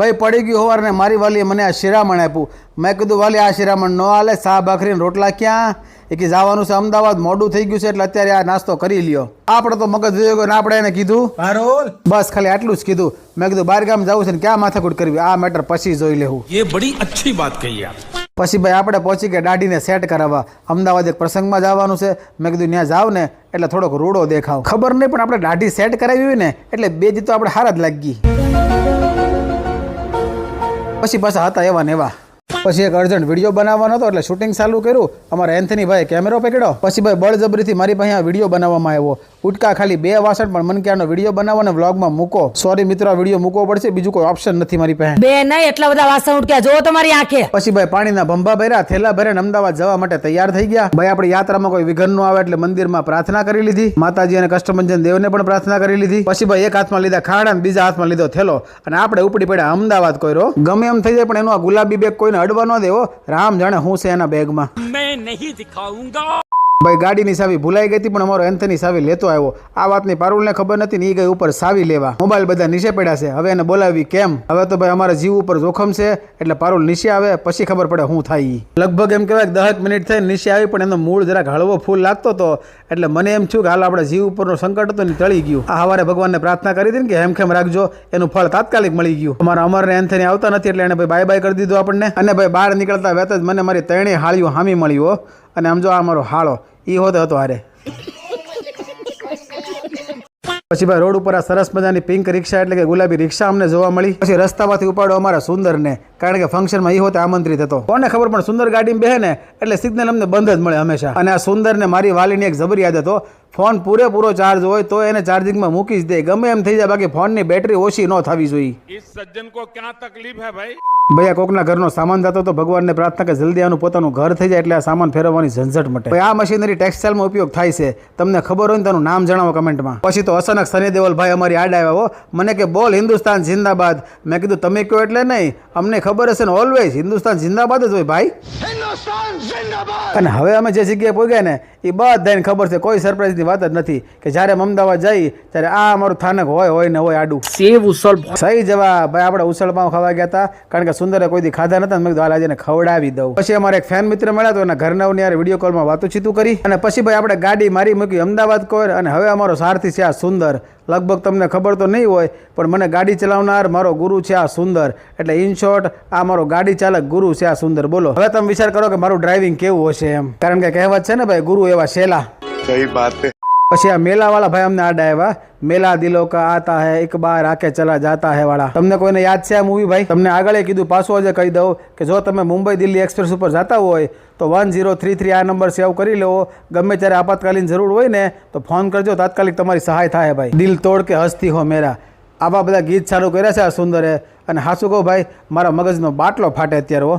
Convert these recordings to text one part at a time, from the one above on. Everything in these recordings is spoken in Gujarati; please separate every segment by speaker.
Speaker 1: ભાઈ પડી ગયું હોવાને મારી વાલીએ મને આ શિરામણ આપ્યું. મેં કીધું વાલી આ શિરામણ ન હાલે સાહ ભાખરીને રોટલા ક્યાં? એ કે જવાનું છે અમદાવાદ મોડું થઈ ગયું છે એટલે અત્યારે આ નાસ્તો કરી લ્યો. આપણે તો મગજ જોયો ગયો ને આપણે એને કીધું બસ ખાલી આટલું જ કીધું. મેં કીધું બાર ગામ જવું છે ને ક્યાં માથાકૂટ કરવી? આ મેટર પછી જોઈ લેવું.
Speaker 2: એ બડી અચ્છી વાત કહી
Speaker 1: પછી ભાઈ આપણે પહોંચી ગયા દાઢીને સેટ કરાવવા. અમદાવાદ એક પ્રસંગમાં જવાનું છે. મેં કીધું ત્યાં જાવ ને એટલે થોડોક રૂડો દેખાવ. ખબર નહીં પણ આપણે દાઢી સેટ કરાવી હોય ને એટલે બે દી તો આપણે હાર જ લાગી ગઈ. પછી પાછા હતા એવા ને એવા. પછી એક અર્જન્ટ વીડિયો બનાવવાનો હતો એટલે શૂટિંગ ચાલુ કર્યું. અમારા એન્થની ભાઈ કેમેરો પકડ્યો. પછી ભાઈ બળજબરીથી મારી પાસે આ વીડિયો બનાવવામાં આવ્યો. ઉટકા ખાલી બે વાસણ પણ મને કે આનો વીડિયો બનાવો અને વ્લોગમાં મૂકો. સોરી મિત્રો આ વીડિયો મૂકવો પડશે. બીજું કોઈ ઓપ્શન નથી મારી પાસે.
Speaker 3: બે નહીં એટલા બધા વાસણ ઉટક્યા. જો તમારી આંખે.
Speaker 1: પછી ભાઈ પાણીના ભંભા ભર્યા થેલા ભર્યા અમદાવાદ જવા માટે તૈયાર થઈ ગયા. ભાઈ આપણી યાત્રામાં કોઈ વિઘન ન આવે એટલે મંદિરમાં પ્રાર્થના કરી લીધી. માતાજી અને કષ્ટમંજન દેવને પણ પ્રાર્થના કરી લીધી. પછી ભાઈ એક હાથમાં લીધા ખાડા અને બીજા હાથમાં લીધો થેલો. અને આપણે ઉપડી પડ્યા અમદાવાદ કોઈરો ગમે એમ થઈ જાય પણ એનો આ ગુલાબી બેગ કોઈને અડવા ન દેવો. રામ જાણે હું છે એના બેગમાં.
Speaker 2: મેં નહીં દિખાઉંગા
Speaker 1: ભાઈ, ગાડીની સાવી ભૂલાઈ ગઈ હતી, પણ અમારો એન્થની સાવી લેતો આવ્યો. આ વાતની પારુલને ખબર નથી ને એ ગઈ ઉપર સાવી લેવા. મોબાઈલ બધા નીચે પડ્યા છે. હવે એને બોલાવી કેમ? હવે તો ભાઈ અમારા જીવ ઉપર જોખમ છે, એટલે પારુલ નીચે આવે, પછી ખબર પડે શું થાય. લગભગ એમ કહેવાય દહક મિનિટ થઈ નીચે આવી, પણ એનો મૂળ જરાક હળવો ફૂલ લાગતો હતો એટલે મને એમ થયું કે હાલ આપણે જીવ ઉપરનો સંકટ હતો ને ટળી ગયું. આ હવારે ભગવાનને પ્રાર્થના કરી હતી ને કે હેમખેમ રાખજો, એનું ફળ તાત્કાલિક મળી ગયું. અમારા અમરને એન્થની આવતા નથી, એટલે એને ભાઈ બાય બાય કરી દીધું આપણને. અને ભાઈ બહાર નીકળતા વેત જ મને મારી ત્રણેય હાળીઓ હામી મળ્યો અને આમ જો આ મારો હાળો ઈ હોત હતો હારે. પછી ભાઈ રોડ ઉપર આ સરસ મજાની પિંક રિક્ષા એટલે કે ગુલાબી રિક્ષા અમને જોવા મળી. પછી રસ્તામાંથી ઉપાડો અમારા સુંદરને. કારણ કે ફંક્શનમાં ઈ હોતે આમંત્રિત હતો. કોને ખબર, પણ સુંદર ગાડીમાં બેહે ને એટલે સિગ્નલ અમને બંધ જ મળે હંમેશા. અને આ સુંદરને મારી વાલીની એક જબરી આદત હતો ફોન પૂરેપૂરો ચાર્જ હોય તો એને ચાર્જિંગમાં મૂકી જ દે. ગમે એમ થઈ જાય બાકી ફોનની બેટરી ઓછી ન થવી જોઈએ.
Speaker 2: સજ્જન કો ક્યાં તકલીફ હે
Speaker 1: ભાઈ? ભૈયા કોકના ઘરનો સામાન થતો તો ભગવાનને પ્રાર્થના કે જલ્દી આનું પોતાનું ઘર થઈ જાય એટલે આ સામાન ફેરવવાની ઝંઝટ મટે. આ મશીનરી ટેક્સટાઇલમાં ઉપયોગ થાય છે. તમને ખબર હોય ને તેનું નામ જણાવો કમેન્ટમાં. પછી તો અચાનક સની દેવલભાઈ અમારી આડ આવ્યા મને કે બોલ હિન્દુસ્તાન જિંદાબાદ. મેં કીધું તમે કહો એટલે નહીં? અમને ખબર હશે ને ઓલવેઝ હિન્દુસ્તાન જિંદાબાદ જ હોય ભાઈ. અને હવે અમે જે જગ્યાએ પહોંચ્યા ને એ બધાને ખબર છે કોઈ સરપ્રાઇઝ વિસ્તારની વાત જ નથી કે જ્યારે અમે અમદાવાદ જઈ ત્યારે આ અમારું થાનક હોય હોય ને હોય આડું.
Speaker 2: સેવ ઉસળ
Speaker 1: સહી જવા ભાઈ આપણે ઉસળમાં ખાવા ગયા હતા કારણ કે સુંદરે કોઈ દી ખાધા નતા મેં કીધું હાલ આજે ખવડાવી દઉં. પછી અમારે એક ફેન મિત્ર મળ્યા તો એના ઘરનાઓની યાર વીડિયો કોલમાં વાતો ચીતું કરી. અને પછી ભાઈ આપણે ગાડી મારી મૂકી અમદાવાદ કોર અને હવે અમારો સારથી છે આ સુંદર. લગભગ તમને ખબર તો નહીં હોય પણ મને ગાડી ચલાવનાર મારો ગુરુ છે આ સુંદર. એટલે ઇન શોર્ટ આ મારો ગાડી ચાલક ગુરુ છે આ સુંદર. બોલો. હવે તમે વિચાર કરો કે મારું ડ્રાઇવિંગ કેવું હશે એમ. કારણ કે કહેવત છે ને ભાઈ ગુરુ એવા શેલા.
Speaker 4: सही बात है
Speaker 1: પછી આ મેલા વાળા ભાઈ અમને આડા આવ્યા મેલા દિલો કા આતા હે એક બાર આકે ચલા જાતા હે વાળા તમને કોઈને યાદ છે આ મૂવી ભાઈ તમને આગળ કીધું પાછું આજે કહી દઉં કે જો તમે મુંબઈ દિલ્હી એક્સપ્રેસ ઉપર જતા હોય તો વન ઝીરો થ્રી થ્રી આ નંબર સેવ કરી લેવો ગમે ત્યારે આપાતકાલીન જરૂર હોય ને તો ફોન કરજો તાત્કાલિક તમારી સહાય થાય ભાઈ દિલ તોડ કે હસ્તી હો મેરા આવા બધા ગીત ચાલુ કર્યા છે આ સુંદરે અને હાસુ કહું ભાઈ મારા મગજનો બાટલો ફાટે અત્યારે હો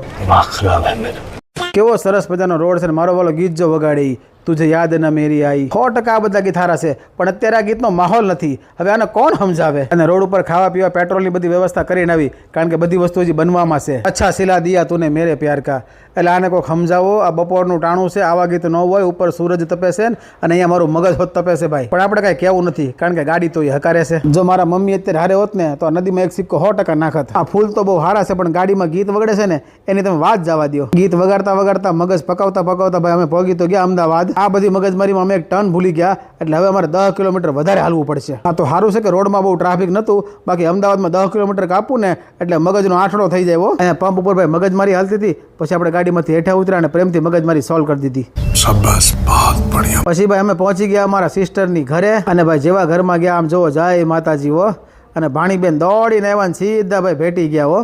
Speaker 1: કેવો સરસ મજાનો રોડ છે ને મારો વાલો ગીત જો વગાડી તુજે યાદ ન મેરી આઈ. સો ટકા આ બધા ગીત હારા છે, પણ અત્યારે આ ગીતનો માહોલ નથી. હવે આને કોણ સમજાવે? અને રોડ ઉપર ખાવા પીવા, પેટ્રોલની બધી વ્યવસ્થા કરીને આવી, કારણ કે બધી વસ્તુ હજી બનવામાં છે. અચ્છા સિલા દિયા, તુને મેરે પ્યાર કા. એટલે આને કોઈક સમજાવો, આ બપોરનું ટાણું છે, આવા ગીત ન હોય, ઉપર સૂરજ તપે છે ને, અને અહીંયા મારું મગજ હોત તપે ભાઈ. પણ આપણે કાંઈ કહેવું નથી, કારણ કે ગાડી તો એ હકારે છે. જો મારા મમ્મી અત્યારે હારે હોત ને, તો આ નદીમાં એક સિક્કો સો ટકા નાખત. આ ફૂલ તો બહુ સારા છે, પણ ગાડીમાં ગીત વગડે છે ને, એની તમે વાત જવા દો ગીત વગાડતા વગાડતા મગજ પકાવતા પકાવતા ભાઈ અમે પહોંચી તો ગયા અમદાવાદ. આ બધી મગજમારીમાં અમે એક ટર્ન ભૂલી ગયા. એટલે હવે અમારે દસ કિલોમીટર વધારે હાલવું પડશે. હા તો સારું છે કે રોડમાં બહુ ટ્રાફિક નહોતું બાકી અમદાવાદમાં દસ કિલોમીટર કાપું ને એટલે મગજનો આઠડો થઈ જાય અહીંયા પંપ ઉપર ભાઈ મગજમારી હાલતી હતી. પછી આપણે ગાડીમાંથી હેઠા ઉતર્યા અને પ્રેમથી મગજમારી સોલ્વ કરી દીધી.
Speaker 4: શાબાશ
Speaker 1: પછી ભાઈ અમે પહોંચી ગયા અમારા સિસ્ટરની ઘરે અને ભાઈ જેવા ઘરમાં ગયા આમ જોવો જય માતાજી હો. અને ભાણીબેન દોડીને આવ્યા સીધા ભાઈ ભેટી ગયા હો.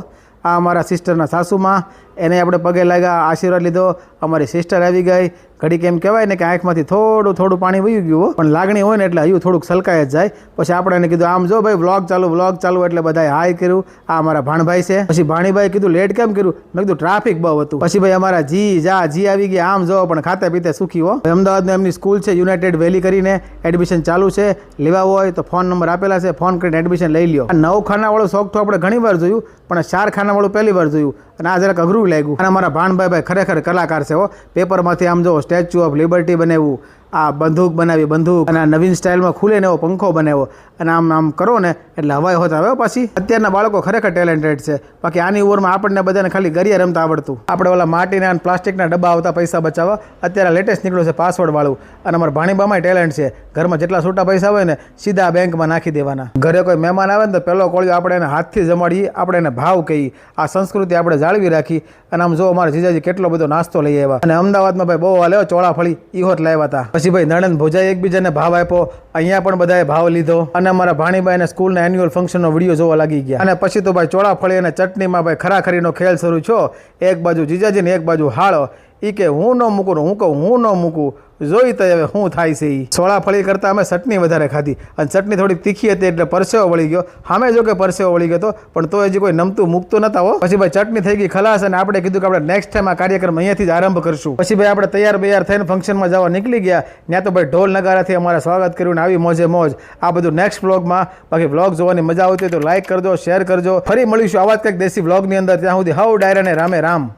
Speaker 1: આ અમારા સિસ્ટરના સાસુમાં. એને આપણે પગે લાગ્યા, આશીર્વાદ લીધો. અમારી સિસ્ટર આવી ગઈ. ઘડીક એમ કહેવાય ને કે આંખમાંથી થોડું થોડું પાણી વહી ગયું. પણ લાગણી હોય ને એટલે હયું થોડુંક સલકાય જ જાય. પછી આપણે એને કીધું, આમ જો ભાઈ વ્લોગ ચાલુ વ્લોગ ચાલુ. એટલે બધાએ હાય કર્યું. આ અમારા ભાણભાઈ છે. પછી ભાણીભાઈ કીધું, લેટ કેમ કર્યું? મેં કીધું ટ્રાફિક બહુ હતું. પછી ભાઈ અમારા જી, જા, જી આવી ગયા. આમ જો, પણ ખાતે પીતે સુખી હો. અમદાવાદમાં એમની સ્કૂલ છે યુનાઇટેડ વેલી કરીને એડમિશન ચાલુ છે. લેવા હોય તો ફોન નંબર આપેલા છે. ફોન કરીને એડમિશન લઈ લ્યો. નવ ખાનાવાળું શોખ તો આપણે ઘણી વાર જોયું, પણ ચાર ખાનાવાળું પહેલી વાર જોયું. અને આ જરાક અઘરું લાગ્યું. અને અમારા ભાણભાઈ ભાઈ ખરેખર કલાકાર છે હો. પેપરમાંથી આમ જો સ્ટેચ્યુ ઓફ લિબર્ટી બનાવ્યું. આ બંદૂક બનાવી, બંદૂક. અને આ નવીન સ્ટાઇલમાં ખુલે ને એવો પંખો બનાવ્યો અને આમ આમ કરો ને, એટલે હવાઈ હોત આવે પાછી. અત્યારના બાળકો ખરેખર ટેલેન્ટેડ છે. બાકી આની ઉંમરમાં આપણને બધાને ખાલી ગરિયા રમતા આવડતું. આપણે ઓલા માટીના અને પ્લાસ્ટિકના ડબ્બા આવતા પૈસા બચાવવા. અત્યારે લેટેસ્ટ નીકળ્યું છે પાસવર્ડવાળું અને અમારા ભાણીબામાં ટેલેન્ટ છે. ઘરમાં જેટલા છૂટા પૈસા હોય ને, સીધા બેંકમાં નાખી દેવાના. ઘરે કોઈ મહેમાન આવે ને, તો પહેલો કોળિયો આપણે એને હાથથી જમાડીએ, આપણે એને ભાવ કહીએ. આ સંસ્કૃતિ આપણે જાળવી રાખી. અને આમ જો અમારા જીજાજી કેટલો બધો નાસ્તો લઈ આવ્યા. અને અમદાવાદમાં ભાઈ બહુ હાલ્યો ઈ હોત લાવ્યા હતા પછી ભાઈ નણંદ ભોજાએ એકબીજાને ભાવ આપ્યો. અહીંયા પણ બધાએ ભાવ લીધો. અને અમારા ભાણીભાઈને સ્કૂલના એન્યુઅલ ફંક્શનનો વીડિયો જોવા લાગી ગયા. અને પછી તો ભાઈ ચોળાફળી અને ચટણીમાં ભાઈ ખરાખરીનો ખેલ શરૂ છો એક બાજુ જીજાજીને એક બાજુ હાળો. ઈ કે હું ન મૂકું હું કહું હું ન મૂકું. જોઈ તો હવે શું થાય છે એ સોળા ફળી કરતાં અમે ચટણી વધારે ખાધી. અને ચટણી થોડીક તીખી હતી એટલે પરસેવો વળી ગયો. સામે જો કે પરસેવો વળી ગયો હતો, પણ તો હજી કોઈ નમતું મૂકતું નતા હો. પછી ભાઈ ચટણી થઈ ગઈ ખલાસ અને આપણે કીધું કે આપણે નેક્સ્ટ ટાઈમ આ કાર્યક્રમ અહીંયાથી જ આરંભ કરશું. પછી ભાઈ આપણે તૈયાર બૈયાર થઈને ફંક્શનમાં જવા નીકળી ગયા. ત્યાં તો ભાઈ ઢોલ નગારાથી અમારા સ્વાગત કર્યું આવી મોજે મોજ. આ બધું નેક્સ્ટ બ્લોગમાં બાકી વ્લોગ જોવાની મજા આવતી તો લાઇક કરજો શેર કરજો. ફરી મળીશું આવા જ કંઈક દેશી બ્લોગની અંદર. ત્યાં સુધી હવ ડાયરા ને રામે રામ.